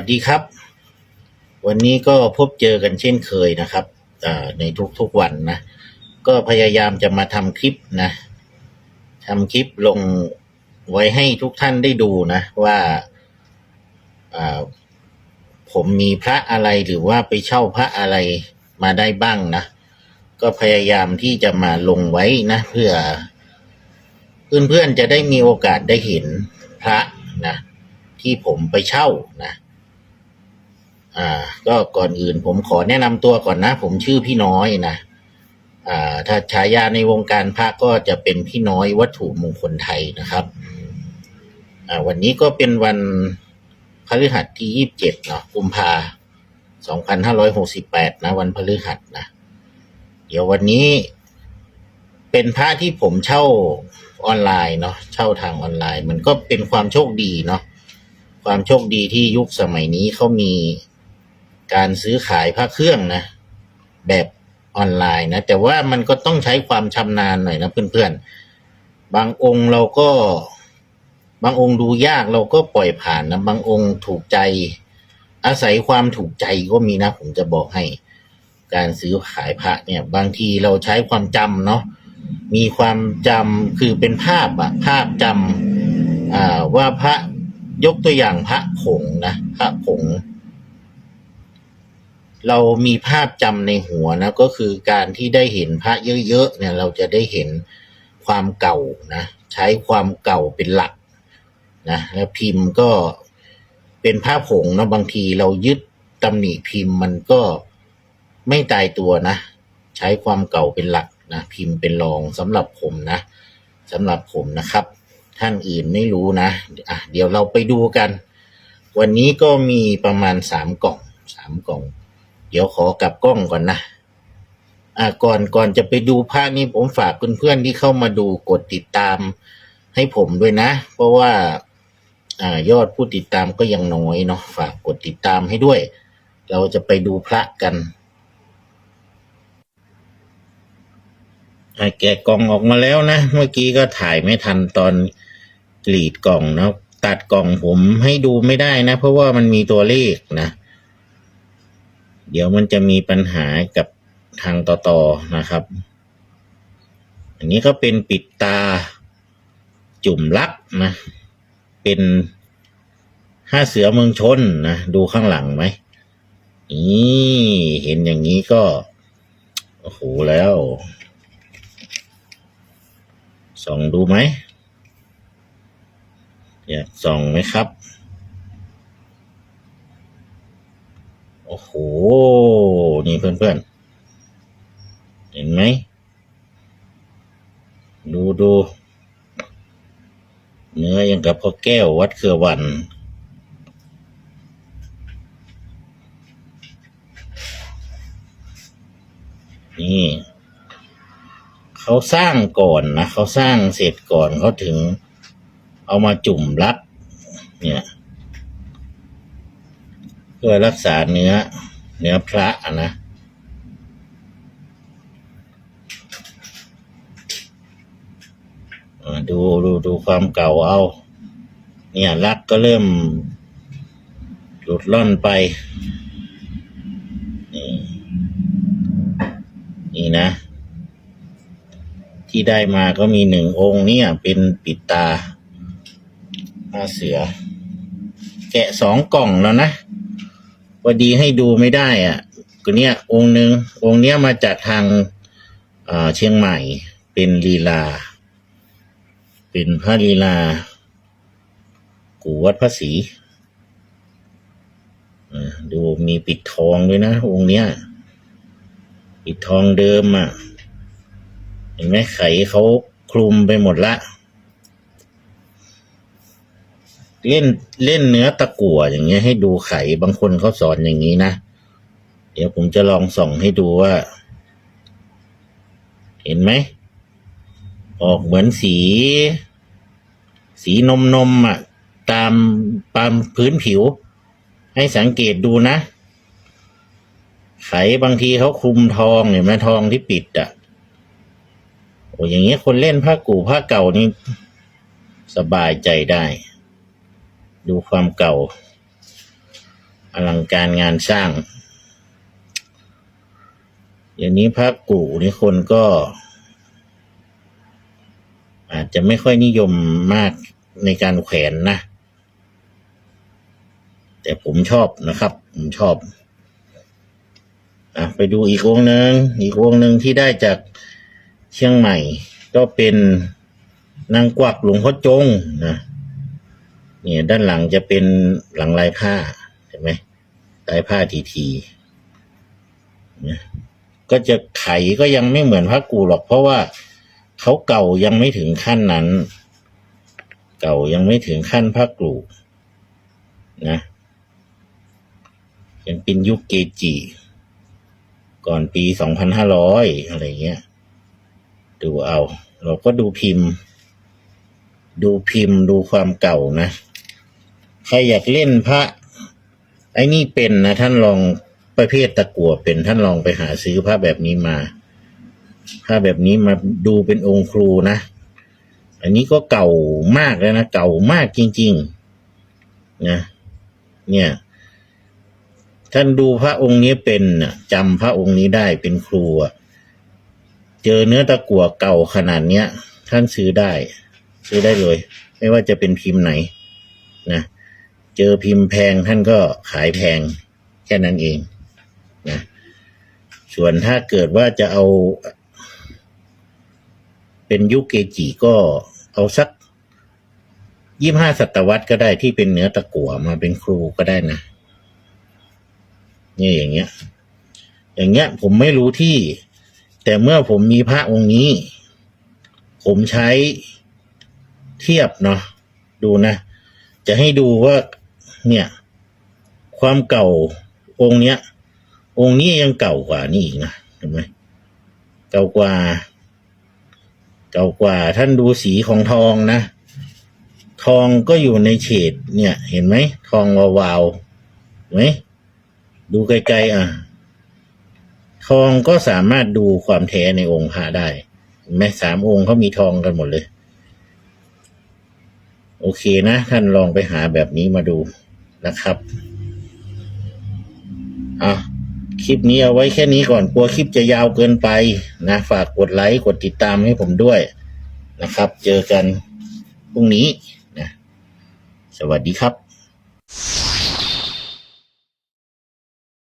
วัสดีครับ วันนี้ก็พบเจอกันเช่นเคยนะครับในทุกๆวันนะ ก็พยายามจะมาทำคลิปนะทำคลิปลงไว้ให้ทุกท่านได้ดูนะว่าอ่าผมมีพระอะไรหรือว่าไปเช่าพระอะไรมาได้บ้างนะ ก็พยายามที่จะมาลงไว้นะ เพื่อเพื่อนๆจะได้มีโอกาสได้เห็นพระนะที่ผมไปเช่านะ อ่า ก็ก่อนอื่นผมขอแนะนำตัวก่อนนะ ผมชื่อพี่น้อยนะ อ่า ถ้าฉายาในวงการพระก็จะเป็นพี่น้อยวัตถุมงคลไทยนะครับ อ่า วันนี้ก็เป็นวันพฤหัสที่ยี่สิบเจ็ดเนาะกุมภาสองพันห้าร้อยหกสิบแปดนะ วันพฤหัสนะ เดี๋ยววันนี้เป็นพระที่ผมเช่าออนไลน์เนาะเช่าทางออนไลน์ มันก็เป็นความโชคดีเนาะความโชคดีที่ยุคสมัยนี้เขามี การซื้อขายพระเครื่องนะ แบบออนไลน์นะ แต่ว่ามันก็ต้องใช้ความชำนาญหน่อยนะเพื่อนๆ บางองค์เราก็ บางองค์ดูยากเราก็ปล่อยผ่านนะบางองค์ถูกใจ อาศัยความถูกใจก็มีนะ ผมจะบอกให้ การซื้อขายพระเนี่ย บางทีเราใช้ความจำเนาะมีความจำคือเป็นภาพอะภาพจำอ่าว่าพระยกตัวอย่างพระผงนะ พระผง เรามีภาพจำในหัวนะก็คือการที่ได้เห็นพระเยอะๆเนี่ยเราจะได้เห็นความเก่านะใช้ความเก่าเป็นหลักนะแล้วพิมพ์ก็เป็นผ้าผงนะบางทีเรายึดตำหนิพิมพ์มันก็ไม่ตายตัวนะ ใช้ความเก่าเป็นหลักนะพิมพ์เป็นรองสำหรับผมนะสำหรับผมนะครับ ท่านอื่นไม่รู้นะอะเดี๋ยวเราไปดูกัน วันนี้ก็มีประมาณสามกล่องสามกล่อง เดี๋ยวขอกลับกล้องก่อนนะอ่าก่อนก่อนจะไปดูภาพนี้ผมฝากเพื่อนๆที่เข้ามาดูกดติดตามให้ผมด้วยนะ เพราะว่าอ่ายอดผู้ติดตามก็ยังน้อยเนาะฝากกดติดตามให้ด้วย เราจะไปดูพระกันอ่าแกะกล่องออกมาแล้วนะ เมื่อกี้ก็ถ่ายไม่ทันตอนกรีดกล่องนะตัดกล่องผมให้ดูไม่ได้นะ เพราะว่ามันมีตัวเลขนะ เดี๋ยวมันจะมีปัญหากับทางต่อต่อนะครับ อันนี้ก็เป็นปิดตาจุ่มลักนะ เป็นห้าเสือเมืองชนนะ ดูข้างหลังไหมนี่เห็นอย่างนี้ก็ โอ้โหแล้ว ส่องดูไหม อยากส่องไหมครับ โอ้โห นี่เพื่อนๆ เห็นไหม ดูดูเนื้อยังกับพ่อแก้ววัดเครือวัน นี่ เขาสร้างก่อนนะ เขาสร้างเสร็จก่อนเขาถึงเอามาจุ่มรัดเนี่ย เพื่อรักษาเนื้อ เนื้อพระนะดูดูดูความเก่าเอา เนี่ยลักก็เริ่ม หลุดล่อนไป นี่ นี่นะ ที่ได้มาก็มีหนึ่งองค์เนี่ย เป็นปิดตาหน้าเสือ แกะสองกล่องแล้วนะ พอดีให้ดูไม่ได้อะก็เนี่ยองค์หนึ่งองค์เนี้ยมาจากทางเชียงใหม่ เป็นลีลา เป็นพระลีลา กูวัดพระศรีอ่าดูมีปิดทองด้วยนะ องค์เนี้ย ปิดทองเดิมอะ เห็นไหมไขเขาคลุมไปหมดละ เล่นเล่นเนื้อตะกั่วอย่างเงี้ยให้ดูไข่บางคนเขาสอนอย่างนี้นะ เดี๋ยวผมจะลองส่องให้ดูว่า เห็นไหม ออกเหมือนสี สีนมนมอะ ตามตามพื้นผิว ให้สังเกตดูนะ ไข่บางทีเขาคลุมทองเห็นไหมทองที่ปิดอะโอ้อย่างเงี้ยคนเล่นผ้ากูผ้าเก่านี่สบายใจได้ ดูความเก่า อลังการงานสร้าง อย่างนี้พระกู่นี่คนก็ อาจจะไม่ค่อยนิยมมากในการแขวนนะ แต่ผมชอบนะครับ ผมชอบอะไปดูอีกวงหนึ่งอีกวงหนึ่งที่ได้จากเชียงใหม่ ก็เป็นนางกวักหลวงพ่อจงนะ เนี่ยด้านหลังจะเป็นหลังลายผ้าเห็นไหมลายผ้าทีทีเนี่ยก็จะไขก็ยังไม่เหมือนพระกูหรอก เพราะว่าเขาเก่ายังไม่ถึงขั้นนั้น เก่ายังไม่ถึงขั้นพระกูนะยังเป็นยุคเกจิ ก่อนปีสองพันห้าร้อยอะไรเงี้ย ดูเอา เราก็ดูพิมพ์ ดูพิมพ์ดูความเก่านะ ใครอยากเล่นพระไอ้นี่เป็นนะ ท่านลองประเภทตะกั่วเป็น ท่านลองไปหาซื้อพระแบบนี้มาพระแบบนี้มาดูเป็นองค์ครูนะ อันนี้ก็เก่ามากแล้วนะ เก่ามากจริง ๆ นะ เนี่ย ท่านดูพระองค์นี้เป็นนะจำพระองค์นี้ได้เป็นครูเจอเนื้อตะกั่วเก่าขนาดเนี้ย ท่านซื้อได้ ซื้อได้เลย ไม่ว่าจะเป็นพิมพ์ไหน นะ เจอพิมพ์แพงท่านก็ขายแพงแค่นั้นเองนะส่วนถ้าเกิดว่าจะเอา เป็นยุคเกจิก็เอาสักยี่ห้าศตวรรษก็ได้ที่เป็นเนื้อตะกั่วมาเป็นครูก็ได้นะนี่อย่างเงี้ย อย่างเงี้ย ผมไม่รู้ที่ แต่เมื่อผมมีพระองค์นี้ ผมใช้เทียบเนาะดูนะ จะให้ดูว่า เนี่ย ความเก่าองค์เนี้ย องค์นี้ยังเก่ากว่านี่อีกนะเห็นไหมเก่ากว่า เก่ากว่าท่านดูสีของทองนะ ทองก็อยู่ในเฉดเนี่ย เห็นไหมทองวาวๆไหมดูไกลๆอะ ทองก็สามารถดูความแท้ในองค์พระได้ไหมสามองค์เขามีทองกันหมดเลย โอเคนะ ท่านลองไปหาแบบนี้มาดู นะครับอะคลิปนี้เอาไว้แค่นี้ก่อนกลัวคลิปจะยาวเกินไปนะ ฝากกดไลค์กดติดตามให้ผมด้วยนะครับ เจอกันพรุ่งนี้นะสวัสดีครับ